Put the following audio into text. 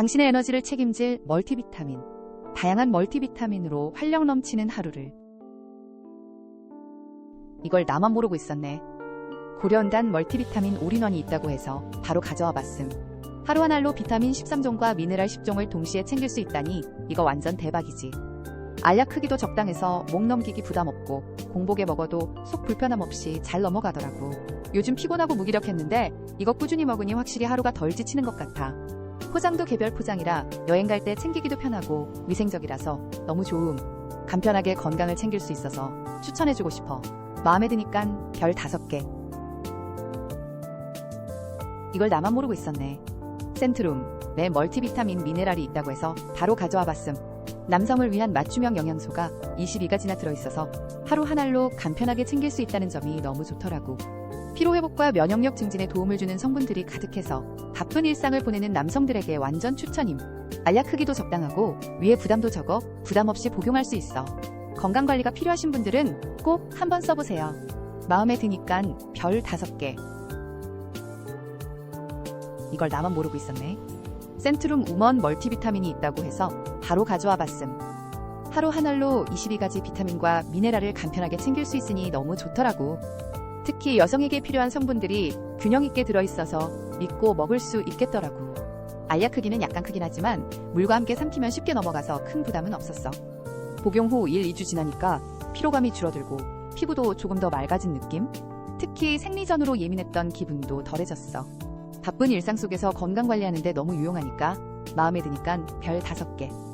당신의 에너지를 책임질 멀티비타민. 다양한 멀티비타민으로 활력 넘치는 하루를. 이걸 나만 모르고 있었네. 고려온단 멀티비타민 올인원이 있다고 해서 바로 가져와 봤음. 하루 한 알로 비타민 13종과 미네랄 10종을 동시에 챙길 수 있다니 이거 완전 대박이지. 알약 크기도 적당해서 목 넘기기 부담 없고 공복에 먹어도 속 불편함 없이 잘 넘어가더라고. 요즘 피곤하고 무기력했는데 이거 꾸준히 먹으니 확실히 하루가 덜 지치는 것 같아. 포장도 개별 포장이라 여행 갈 때 챙기기도 편하고 위생적이라서 너무 좋음. 간편하게 건강을 챙길 수 있어서 추천해주고 싶어. 마음에 드니깐 별 5개. 이걸 나만 모르고 있었네. 센트룸, 내 멀티비타민 미네랄이 있다고 해서 바로 가져와 봤음. 남성을 위한 맞춤형 영양소가 22가지나 들어있어서 하루 한 알로 간편하게 챙길 수 있다는 점이 너무 좋더라고. 피로회복과 면역력 증진에 도움을 주는 성분들이 가득해서 바쁜 일상을 보내는 남성들에게 완전 추천임. 알약 크기도 적당하고 위에 부담도 적어 부담 없이 복용할 수 있어. 건강관리가 필요하신 분들은 꼭 한번 써보세요. 마음에 드니깐 별 5개. 이걸 나만 모르고 있었네. 센트룸 우먼 멀티비타민이 있다고 해서 바로 가져와 봤음. 하루 한 알로 22가지 비타민과 미네랄을 간편하게 챙길 수 있으니 너무 좋더라고. 특히 여성에게 필요한 성분들이 균형 있게 들어있어서 믿고 먹을 수 있겠더라고. 알약 크기는 약간 크긴 하지만 물과 함께 삼키면 쉽게 넘어가서 큰 부담은 없었어. 복용 후 1, 2주 지나니까 피로감이 줄어들고 피부도 조금 더 맑아진 느낌? 특히 생리전으로 예민했던 기분도 덜해졌어. 바쁜 일상 속에서 건강 관리하는데 너무 유용하니까 마음에 드니까 별 5개.